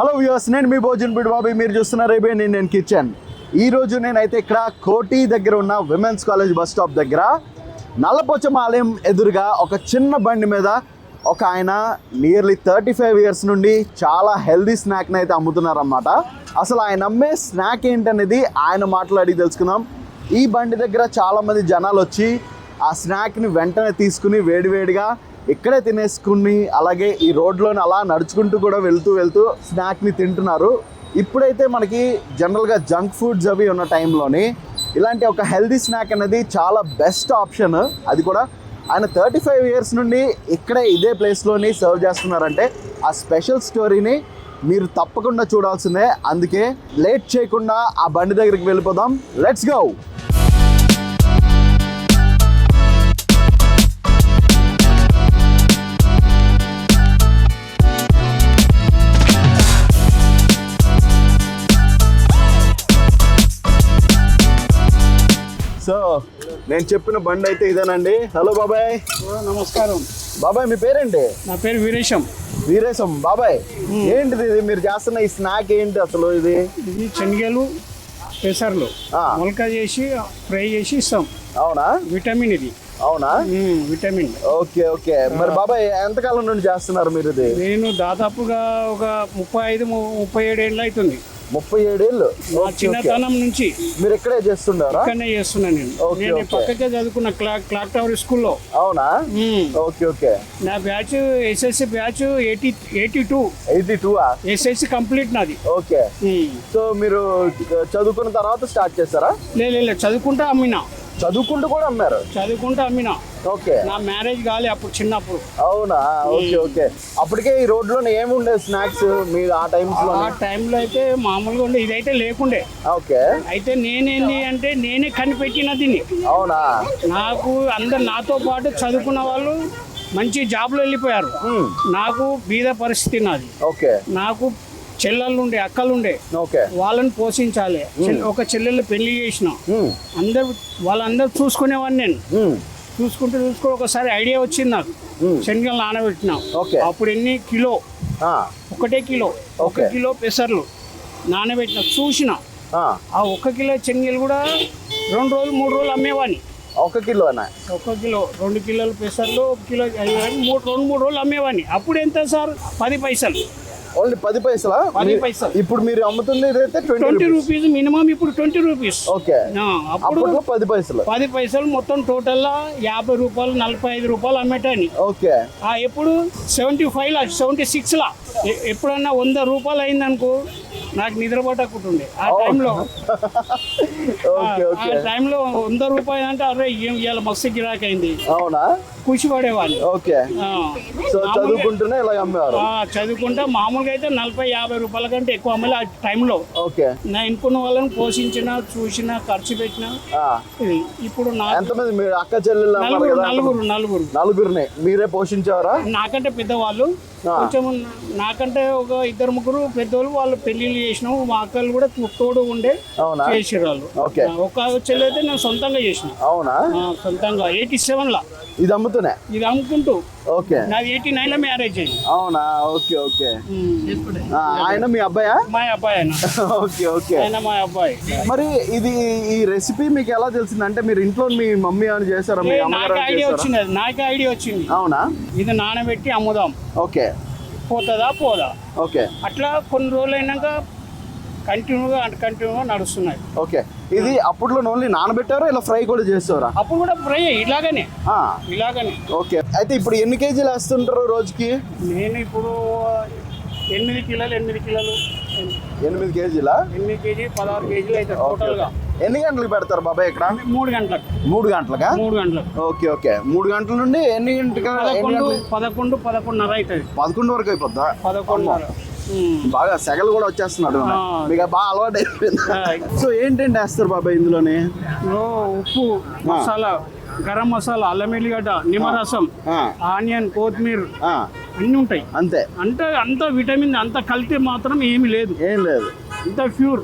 Hello viewers నేను మీ భోజన్ బిడ్ బాబీ. మీరు చూస్తున్నారు ఏబీ నేను నేను కిచెన్. ఈ రోజు నేనైతే ఇక్కడ కోటి దగ్గర ఉన్న విమెన్స్ కాలేజ్ బస్ స్టాప్ దగ్గర నల్లపోచమ్మ ఆలయం ఎదురుగా ఒక చిన్న బండి మీద ఒక ఆయన నియర్లీ థర్టీ ఫైవ్ ఇయర్స్ నుండి చాలా హెల్దీ స్నాక్ని అయితే అమ్ముతున్నారన్నమాట. అసలు ఆయన అమ్మే స్నాక్ ఏంటనేది ఆయన మాట్లాడి తెలుసుకుందాం. ఈ బండి దగ్గర చాలామంది జనాలు వచ్చి ఆ స్నాక్ని వెంటనే తీసుకుని వేడివేడిగా ఇక్కడే తినేసుకుని అలాగే ఈ రోడ్లోని అలా నడుచుకుంటూ కూడా వెళ్తూ వెళ్తూ స్నాక్ని తింటున్నారు. ఇప్పుడైతే మనకి జనరల్గా జంక్ ఫుడ్స్ అవి ఉన్న టైంలోని ఇలాంటి ఒక హెల్దీ స్నాక్ అనేది చాలా బెస్ట్ ఆప్షన్. అది కూడా ఆయన థర్టీ ఫైవ్ ఇయర్స్ నుండి ఇక్కడే ఇదే ప్లేస్లోని సర్వ్ చేస్తున్నారంటే ఆ స్పెషల్ స్టోరీని మీరు తప్పకుండా చూడాల్సిందే. అందుకే లేట్ చేయకుండా ఆ బండి దగ్గరికి వెళ్ళిపోదాం. Let's go! సో నేను చెప్పిన బండి అయితే ఇదేనండి. హలో బాబాయ్. నమస్కారం. బాబాయ్ మీ పేరేంటి? నా పేరు వీరేశం. వీరేశం బాబాయ్. ఏంటిది ఇది? మీరు చేస్తున్న ఈ స్నాక్ ఏంటి అసలు ఇది? ఇది శనగలు పెసర్లు. మొలక చేసి ఫ్రై చేసి ఇస్తాం. అవునా? విటమిన్ ఇది. అవునా? విటమిన్. Okay okay. మరి బాబాయ్ ఎంతకాలం నుండి చేస్తున్నారు మీరు ఇది? నేను దాదాపుగా ఒక ముప్పై ఐదు ముప్పై ఏడు ఏళ్ళు అవుతుంది. ముప్పై ఏడేళ్ళు. చిన్నతనం నుంచి మీరు ఇక్కడే చేస్తుండారా? ఇక్కడనే చేస్తున్నాను నేను. నేను. పక్కకే చదువుకున్న క్లాక్ క్లాక్ టవర్ స్కూల్లో. అవునా. Okay okay. నా batch SSC batch eighty eighty two. Eighty two SSC complete నాది. ఓకే. సో మీరు చదువుకున్న తర్వాత స్టార్ట్ చేస్తారా? లే లే, లే చదువుకుంటా అమ్మినా. చదువుకుంటూ కూడా అమ్మారు? చదువుకుంటా అమ్మినా. ఓకే. నా మ్యారేజ్ కాలే అప్పుడు చిన్నప్పుడు. అవునా? Okay okay. అప్పటికే ఈ రోడ్లోనే ఏమి ఉండేది స్నాక్స్ మీరు ఆ టైమ్స్లో ఆ టైంలో అయితే మామూలుగా ఉండే ఇదైతే లేకుండే. ఓకే. అయితే నేనేంది అంటే నేనే కనిపెట్టిన దీన్ని. అవునా? నాకు అందరు నాతో పాటు చదువుకున్న వాళ్ళు మంచి జాబ్లో వెళ్ళిపోయారు. నాకు బీద పరిస్థితి నాది. ఓకే. నాకు చెల్లెళ్ళు ఉండే అక్కలు ఉండే ఓకే. వాళ్ళని పోషించాలి. చెల్- ఒక చెల్లెళ్ళు పెళ్ళి చేసిన. అందరు వాళ్ళందరూ చూసుకునేవాడిని నేను. చూసుకుంటూ చూసుకుంటూ ఒకసారి ఐడియా వచ్చింది నాకు. శనగలు నానబెట్టిన. అప్పుడు ఎన్ని కిలో? ఒకటే కిలో. ఒక. కిలో పెసర్లు నానబెట్టిన చూసిన. ఆ, ఒక్క కిలో శనగలు కూడా రెండు రోజులు మూడు రోజులు అమ్మేవాడిని ఒక కిలోనా ఒక కిలో రెండు కిలోలు పెసర్లు ఒక కిలో. మూడు రెండు మూడు రోజులు అమ్మేవాడిని అప్పుడు ఎంత సార్? పది పైసలు. ఓన్లీ పది పైసలా? పది పైసలు. ఇప్పుడు మీరు అమ్ముతుంది ఇదైతే ట్వంటీ రూపీస్. మినిమం ఇప్పుడు ట్వంటీ రూపీస్. ఓకే. అప్పుడు పది పైసలు. పది పైసలు మొత్తం టోటల్గా యాభై రూపాయలు నలభై ఐదు రూపాయలు అమ్మేటాని. ఓకే. ఆ ఎప్పుడు సెవెంటీ ఫైవ్లా సెవెంటీ సిక్స్లా ఎప్పుడన్నా వంద రూపాయలు అయిందనుకో నాకు నిద్ర పట్టకుంటుండే ఆ టైంలో. ఓకే ఆ టైంలో వంద రూపాయలు అంటే అరే ఏం ఇవాళ మస్తు గిరాకీ అయింది అవునా? ఖుషి పడేవాళ్ళు ఓకే సో చదువుకుంటూనే ఇలా అమ్మేవారు? చదువుకుంటే మామూలుగా అయితే నలభై యాభై రూపాయల కంటే ఎక్కువ అమ్మలే ఆ టైంలో. ఓకే. నా ఎన్నుకున్న వాళ్ళని పోషించిన చూసిన ఖర్చు పెట్టిన. ఇప్పుడు నా ఎంతమంది మీరు అక్క అన్నారు నలుగురు నలుగురు నలుగురు. నలుగురిని. మీరే పోషించేవారా? నాకంటే పెద్దవాళ్ళు. కొంచెం నాకంటే ఒక ఇద్దరు ముగ్గురు పెద్దోళ్ళు వాళ్ళు పెళ్ళిళ్ళు చేసినాం మా అక్కలు కూడా తోడు ఉండే చేసారు వాళ్ళు. ఒక చెల్లి అయితే నేను సొంతంగా చేసిన. అవునా? సొంతంగా ఎయిటీ సెవెన్లో. ఇది అమ్ముతూనే? ఇది అమ్ముకుంటూ. ఓకే. నాది ఎయిటీ నైన్లో మ్యారేజ్ అయింది. అవునా? Okay okay. ఆయన మీ అబ్బాయా? మా అబ్బాయి ఆయన. Okay okay. ఆయన మా అబ్బాయి. మరి ఇది ఈ రెసిపీ మీకు ఎలా తెలిసింది? అంటే మీరు ఇంట్లో మీ మమ్మీ అని చేశారా? మీ నాకు ఏమైనా ఐడియా? వచ్చింది అది. నాకు ఐడియా వచ్చింది. అవునా? ఇది నానబెట్టి అమ్ముదాం. ఓకే. పోతుందా? పోదా. ఓకే. అట్లా కొన్ని రోజులు అయినాక కంటిన్యూగా కంటిన్యూగా నడుస్తున్నాయి. ఓకే. ఇది అప్పట్లో ఓన్లీ నానబెట్టారా ఇలా ఫ్రై కూడా చేస్తారా అప్పుడు కూడా ఫ్రై ఇలాగనే. ఇలాగనే. ఓకే. అయితే ఇప్పుడు ఎన్ని కేజీలు వేస్తుంటారు రోజుకి? నేను ఇప్పుడు ఎనిమిది కిలోలు ఎనిమిది కిలోలు. ఎనిమిది కేజీలా? ఎనిమిది కేజీ పదహారు కేజీలు అయితే టోటల్గా. ఎన్ని గంటలకు పెడతారు బాబాయ్ ఇక్కడ? మూడు గంటలకు. మూడు గంటలకా? మూడు గంటలకు. Okay okay. మూడు గంటల నుండి ఎన్ని గంటల ఎన్ని పదకొండు పదకొండు పదకొండున్నర అవుతుంది. పదకొండు వరకు అయిపోద్దా? పదకొండున్నర. ఉమ్. బాగా సెగలు కూడా వచ్చేస్తున్నాడు ఆ. మీకు బాగా అలవాటు అయిపోయింది. సో ఏంటంటే వేస్తారు బాబాయ్ ఇందులోని? ఉప్పు మసాలా గరం మసాలా అల్లం ఎల్లిగడ్డ నిమ్మరసం ఆనియన్ కొత్తిమీర అన్నీ ఉంటాయి. అంతే. అంటే అంత విటమిన్ అంత కలితే మాత్రం ఏమి లేదు. ఏం లేదు. అంత ప్యూర్.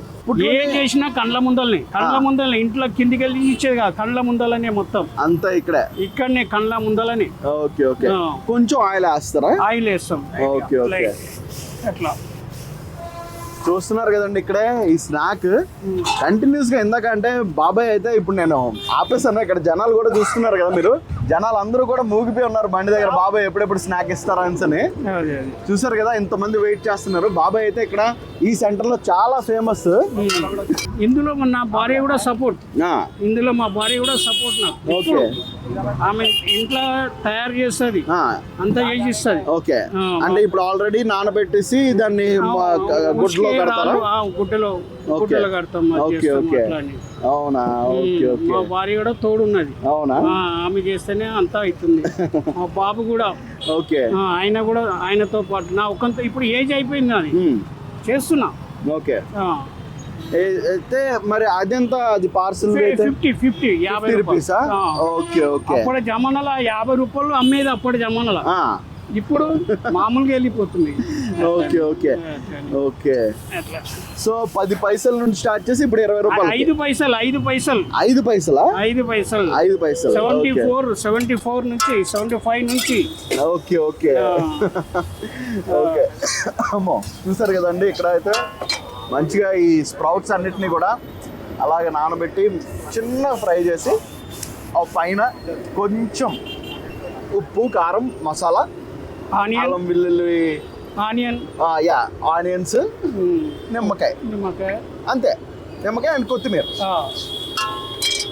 ఏం చేసినా కండ్ల ముందల్ని. కండ్ల ముందల్ని. ఇంట్లో కిందికి వెళ్ళి ఇచ్చేది కాదు. కండ్ల ముందలనే మొత్తం. అంతా ఇక్కడే. ఇక్కడనే కండ్ల ముందలని. Okay okay. కొంచెం ఆయిల్ వేస్తారా? ఆయిల్ వేస్తాం. Okay, okay. అట్లా చూస్తున్నారు కదండి ఇక్కడే ఈ స్నాక్ కంటిన్యూస్గా ఇందాక అంటే బాబాయ్ అయితే ఇప్పుడు నేను ఆపేసాను ఇక్కడ జనాలు కూడా చూస్తున్నారు కదా మీరు. జనాలు అందరూ కూడా మూగిపోయి ఉన్నారు బండి దగ్గర. బాబాయ్ ఎప్పుడెప్పుడు స్నాక్ ఇస్తారా అని చూసారు కదా ఇంతమంది వెయిట్ చేస్తున్నారు. బాబాయ్ అయితే ఇక్కడ ఈ సెంటర్లో చాలా ఫేమస్. ఇందులో నా భార్య కూడా సపోర్ట్. ఇందులో మా భార్య కూడా సపోర్ట్ నాకు. ఓకే. ఆమె ఇంట్లో తయారు చేస్తుంది. అంతా చేసి ఇస్తుంది. ఓకే. అంటే ఇప్పుడు ఆల్రెడీ నానబెట్టేసి దాన్ని మ- గుడ్లో కడతారా? గుడ్డలో ఓకే. గుడ్డలో కడతాం ఓకే ఓకే. అవునా? Okay okay. మా భార్య కూడా తోడున్నది. అవునా? ఆమె చేస్తేనే అంతా అవుతుంది మా బాబు కూడా. ఓకే. ఆ, ఆయన కూడా ఆయనతో పాటు. నా ఒకంత ఇప్పుడు ఏజ్ అయిపోయింది అది మ్మ్. చేస్తున్నా. ఓకే. ఏ- అయితే మరి అదెంత? అది పార్సల్ అయితే ఫిఫ్టీ ఫిఫ్టీ యాభై ఫిఫ్టీ రూపాయలు. రూపీసా ఆ. Okay okay. అప్పటి జమానాల యాభై రూపాయలు అమ్మేది అప్పటి జమానాల. ఆ, ఇప్పుడు మామూలుగా వెళ్ళిపోతుంది. Okay okay. ఓకే. సో పది పైసల నుండి స్టార్ట్ చేసి ఇప్పుడు ఇరవై రూపాయలు ఐదు పైసలు ఐదు పైసలు. ఐదు పైసలా? ఐదు పైసలు. ఐదు పైసలు సెవెంటీ ఫోర్ సెవెంటీ ఫోర్ నుంచి సెవెంటీ ఫైవ్ నుంచి. Okay okay. ఓకే. అమ్మో చూసారు కదండి ఇక్కడ అయితే మంచిగా ఈ స్ప్రౌట్స్ అన్నిటిని కూడా అలాగే నానబెట్టి చిన్న ఫ్రై చేసి ఆ పైన కొంచెం ఉప్పు కారం మసాలా ఆనియన్. అల్లం వెల్లుల్లి. ఆనియన్. ఆ, యా ఆనియన్స్. నిమ్మకాయ. నిమ్మకాయ. అంతే. నిమ్మకాయ అండ్ కొత్తిమీర.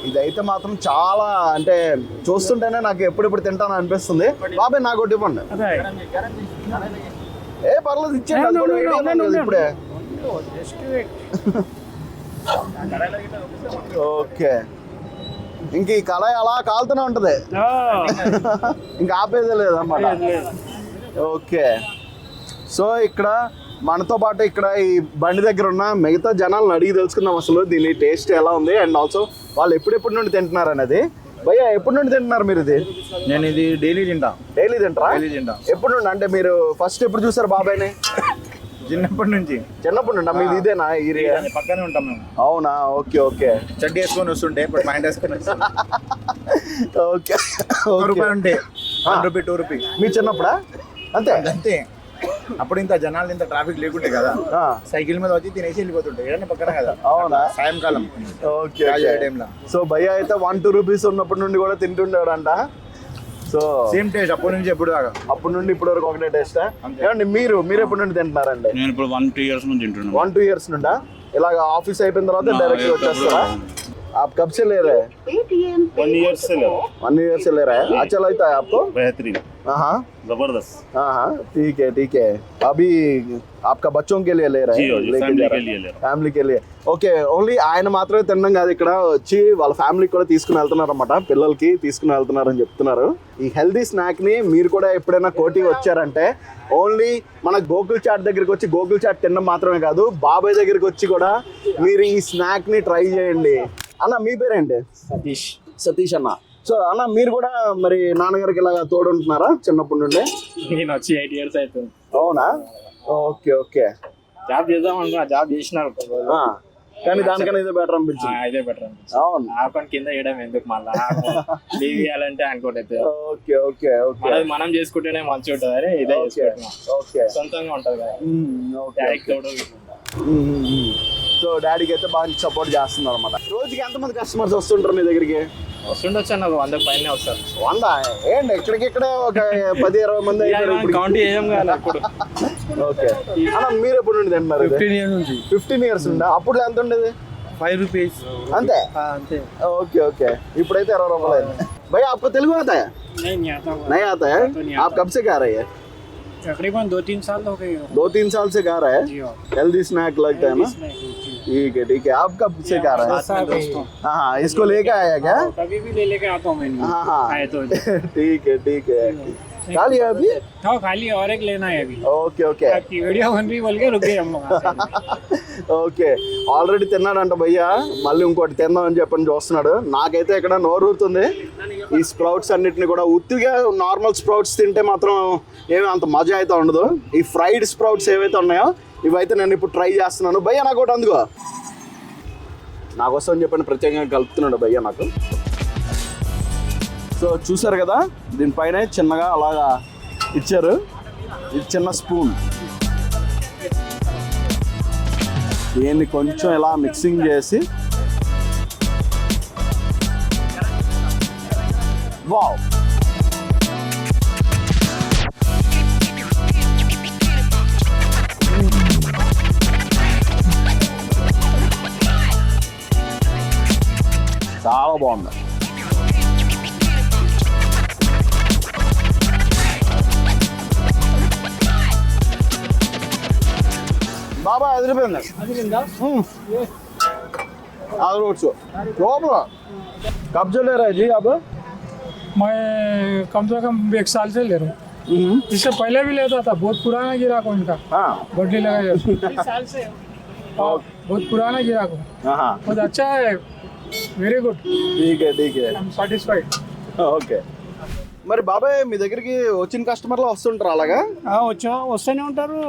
ఇదైతే మాత్రం చాలా అంటే చూస్తుంటేనే నాకు ఎప్పుడెప్పుడు తింటాను అనిపిస్తుంది. బాబాయ్ నాకు ఒకటి ఇవ్వండి. ఏ పర్లేదు ఇచ్చేయండి. ఇప్పుడే. ఓకే. ఇంక ఈ కళాయి అలా కాలుతూనే ఉంటది. ఇంకా ఆపేదే లేదన్నమాట. లేదు, లేదు. ఓకే. సో ఇక్కడ మనతో పాటు ఇక్కడ ఈ బండి దగ్గర ఉన్న మిగతా జనాలను అడిగి తెలుసుకుందాం అసలు దీని టేస్ట్ ఎలా ఉంది అండ్ ఆల్సో వాళ్ళు ఎప్పుడెప్పటి నుండి తింటున్నారు అనేది. భయ్యా ఎప్పటి నుండి తింటున్నారు మీరు ఇది? నేను ఇది డైలీ తింటా. డైలీ తింటారా? డైలీ తింటా. ఎప్పుడు నుండి? అంటే మీరు ఫస్ట్ ఎప్పుడు చూసారు బాబాయ్ని? చిన్నప్పటి నుంచి. చిన్నప్పటి నుండి? మీది ఇదేనా దాని పక్కనే ఉంటాం మేము. అవునా? Okay okay. చడ్డీ వేసుకొని వస్తుంటే ఇప్పుడు పాయింట్ వేసుకొని. ఓకే ఒక ఓకే రూపాయి ఉంటే వన్ రూపీ టూ రూపీ మీ చిన్నప్పుడా? అంతే అంతే అప్పుడు ఇంత జనాలు ఇంత ట్రాఫిక్ లేకుండే కదా ఆ, సైకిల్ మీద వచ్చి తినేసి వెళ్ళిపోతుంటే ఏదైనా పక్కన కదా అవునా సాయంకాలం ఓకే రాజా ఓకే. టైంలో సో భయ్య అయితే వన్ టూ రూపీస్ ఉన్నప్పటి నుండి కూడా తింటుండేవాడంట సో సేమ్ టేస్ట్ అప్పటి నుంచి ఎప్పుడు దాకా అప్పటి నుండి ఇప్పటి వరకు ఒకటే టేస్ట్ ఏమండి మీరు మీరు ఎప్పటి నుండి తింటున్నారండి నేను ఇప్పుడు వన్ టూ ఇయర్స్ నుంచి తింటున్నాను వన్ టూ ఇయర్స్ నుండా ఇలాగ ఆఫీస్ అయిపోయిన తర్వాత డైరెక్ట్ వచ్చేస్తారా आप कब से ले रहे हैं वन ईयर से लो वन ईयर से ले रहे हैं अच्छा लगता है आपको बेहतरीन हाँ हाँ जबरदस्त हाँ हाँ ठीक है ठीक है अभी आपका बच्चों के लिए ले रहे जी हैं जी लेके फैमिली जा के रहे हैं। लिए ले रहा ఫ్యామిలీ వెళ్ళి ఓకే ఓన్లీ ఆయన మాత్రమే తినడం కాదు ఇక్కడ వచ్చి వాళ్ళ ఫ్యామిలీకి కూడా తీసుకుని వెళ్తున్నారు అనమాట పిల్లలకి తీసుకుని వెళ్తున్నారు అని చెప్తున్నారు ఈ హెల్దీ స్నాక్ ని మీరు కూడా ఎప్పుడైనా కోటి వచ్చారంటే ఓన్లీ మన గోకుల్ చాట్ దగ్గరికి వచ్చి గోకుల్ చాట్ తినడం మాత్రమే కాదు బాబాయ్ దగ్గరికి వచ్చి కూడా మీరు ఈ స్నాక్ ని ట్రై చేయండి అన్న మీ పేరేంటి సతీష్ సతీష్ అన్న సో అన్న మీరు కూడా మరి నాన్నగారికి ఇలాగా తోడు ఉంటున్నారా చిన్నప్పటి నుండి? నేను వచ్చి ఎయిట్ ఇయర్స్ అవుతుంది అవునా? Okay okay. జాబ్ చేద్దాం అనుకున్నా జాబ్ చేసినారు. కానీ దానికన్నా ఇదే బెటర్ అనిపించింది. ఇదే బెటర్ అవును. అకౌంట్ కింద వేయడం ఎందుకు మళ్ళా? లీవ్ ఇవ్వాలంటే అనుకోలేదు. Okay okay okay. మనది మనం చేసుకుంటేనే మంచిగా ఉంటుంది అని ఇదే ఓకే సొంతంగా ఉంటుంది కదా. డైరెక్ట్ తోడు. సో డాడీకి అయితే బాగా సపోర్ట్ చేస్తున్నారు అనమాట రోజుకి ఎంతమంది కస్టమర్స్ వస్తుంటారు మీ దగ్గరికి వస్తుండొచ్చు అన్న ఒక వంద పైన వస్తారు వంద ఏంటి ఇక్కడికిక్కడే ఒక పది ఇరవై మంది అయిపోయారు ఇప్పుడు కౌంట్ చేయం కదా ఇప్పుడు ఓకే అన్న మీరు ఎప్పుడు నుండి తింటున్నారు ఫిఫ్టీన్ ఇయర్ నుంచి ఫిఫ్టీన్ ఇయర్స్ ఉందా అప్పుడు ఎంత ఉండేది ఫైవ్ రూపీస్ అంతే అంతే ओके ओके इपड़े तेरह रुपये भैया आपको तेलुगु आता है नहीं नहीं आता हुआ नहीं आता है नहीं आप कब से गा रहे हैं तकरीबन दो तीन साल हो गए हो दो तीन साल से गा रहे हैं जी हाँ हेल्दी स्नैक लगता है ना ठीक है ठीक है आप कब से गा रहे हैं दोस्तों हाँ हाँ इसको लेके आया क्या कभी भी ले लेके आता हूँ मैं हाँ हाँ आए तो ठीक है ठीक है खा लिया अभी था खाली और एक लेना है अभी ఓకే ఓకే आपकी वीडियो बन रही बोल के रुक गए हम लोग वहाँ से। ఓకే ఆల్రెడీ తిన్నాడంట భయ్య మళ్ళీ ఇంకోటి తిందామని చెప్పని చూస్తున్నాడు నాకైతే ఇక్కడ నోరూరుతుంది ఈ స్ప్రౌట్స్ అన్నిటిని కూడా ఉత్తిగా నార్మల్ స్ప్రౌట్స్ తింటే మాత్రం ఏమీ అంత మజా అయితే ఉండదు ఈ ఫ్రైడ్ స్ప్రౌట్స్ ఏవైతే ఉన్నాయో ఇవైతే నేను ఇప్పుడు ట్రై చేస్తున్నాను. భయ్య నాకు ఒకటి అందుకో. నా కోసం చెప్పని ప్రత్యేకంగా కలుపుతున్నాడు భయ్య నాకు. సో చూసారు కదా దీనిపైన చిన్నగా అలాగా ఇచ్చారు. ఇది చిన్న స్పూన్. దీన్ని కొంచెం ఇలా మిక్సింగ్ చేసి. వావ్. చాలా బాగుంది బాబా ఎదిరిపోయింది అదిరిందా आग रोड शो प्रॉब्लम कब चल रहा है जी आप मैं कम से कम एक साल से ले रहा हूँ इससे पहले भी लेता था बहुत पुराना गिराक हूँ इनका हाँ बड्डी लगाई साल से और बहुत पुराना गिराक हूँ हाँ बहुत अच्छा है వెరీ గుడ్ డీకే డీకే. Satisfied okay. మరి బాబాయ్ మీ దగ్గరికి వచ్చిన కస్టమర్లు వస్తుంటారు అలాగా? వచ్చా వస్తూనే ఉంటారు.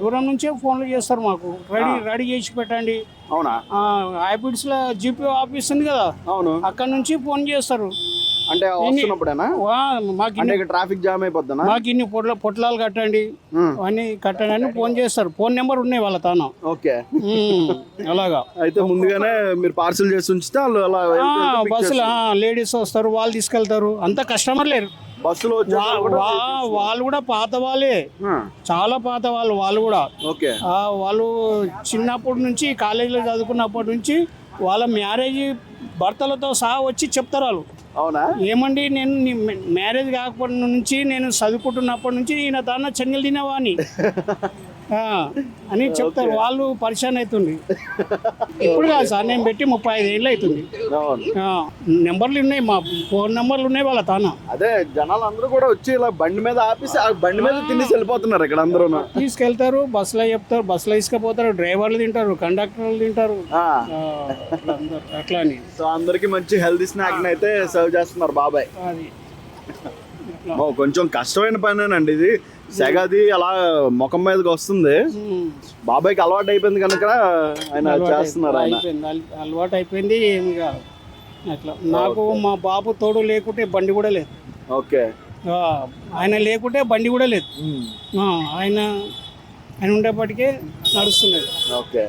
దూరం నుంచే ఫోన్లు చేస్తారు మాకు. రెడీ రెడీ చేసి పెట్టండి. అవునా? హైబ్రిడ్స్లో జీపీ ఆఫీస్ ఉంది కదా. అవును. అక్కడ నుంచి ఫోన్ చేస్తారు. అంటే వస్తున్నప్పుడేనా? మాకు ట్రాఫిక్ జామ్ అయిపోద్దనా? మాకు ఇన్ని పొట్ల పొట్లాలు కట్టండి అన్ని కట్టండి అని ఫోన్ చేస్తారు. ఫోన్ నెంబర్ ఉన్నాయి వాళ్ళ తాను. ఓకే. అలాగా. అయితే ముందుగానే మీరు పార్సిల్ చేసి ఉంచితే వాళ్ళు అలా బస్సులో లేడీస్ వస్తారు వాళ్ళు తీసుకెళ్తారు. అంత కస్టమర్ లేరు. బస్సులో వాళ్ళు కూడా పాత వాళ్ళే. చాలా పాత వాళ్ళు వాళ్ళు కూడా. ఓకే. వాళ్ళు చిన్నప్పటి నుంచి కాలేజీలో చదువుకున్నప్పటి నుంచి వాళ్ళ మ్యారేజ్ భర్తలతో సహా వచ్చి చెప్తారు వాళ్ళు. అవునా? ఏమండి నేను మ్యారేజ్ కాకపోటి నుంచి నేను చదువుకుంటున్నప్పటి నుంచి ఈయన దాన్న చెన్నెలు తినేవాని ఆ, అని చెప్తారు. వాళ్ళు పరిశాన్ అవుతుంది. ఇప్పుడు కాదు సార్ నేను పెట్టి ముప్పై ఐదు ఏళ్ళు అవుతుంది. నెంబర్లు ఉన్నాయి మా ఫోన్ నెంబర్లు ఉన్నాయి వాళ్ళ తాన. అదే జనాలు అందరూ కూడా వచ్చి ఇలా బండి మీద ఆపేసి ఆ బండి మీద తినేసి వెళ్ళిపోతున్నారు ఇక్కడ అందరూ తీసుకెళ్తారు బస్సులో చెప్తారు బస్సులో తీసుకుపోతారు డ్రైవర్లు తింటారు కండక్టర్లు తింటారు. అట్లా అని. సో అందరికి మంచి హెల్తీ స్నాక్ అయితే సర్వ్ చేస్తున్నారు బాబాయ్. కొంచెం కష్టమైన పనేనండి ఇది. సెగది అలా ముఖం మీదకి వస్తుంది. బాబాయ్కి అలవాటు అయిపోయింది కనుక ఆయన అలవాటు చేస్తున్నారు ఆయన. అలవాటు అయిపోయింది ఏమి కాదు. అట్లా. నాకు మా బాబు తోడు లేకుంటే బండి కూడా లేదు. ఓకే. ఆయన లేకుంటే బండి కూడా లేదు. ఆయన ఆయన ఉండేప్పటికే నడుస్తున్నది ఓకే.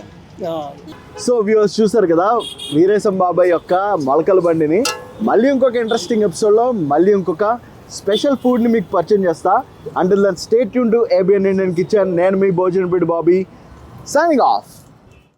సో వ్యూవర్స్ చూసారు కదా వీరేశం బాబాయ్ యొక్క మొలకల బండిని. మళ్ళీ ఇంకొక ఇంట్రెస్టింగ్ ఎపిసోడ్లో మళ్ళీ ఇంకొక స్పెషల్ ఫుడ్ని మీకు పరిచయం చేస్తా. And then stay tuned to ABN Indian kitchen నేను మీ భోజన్ బిడ్ బాబీ. Signing off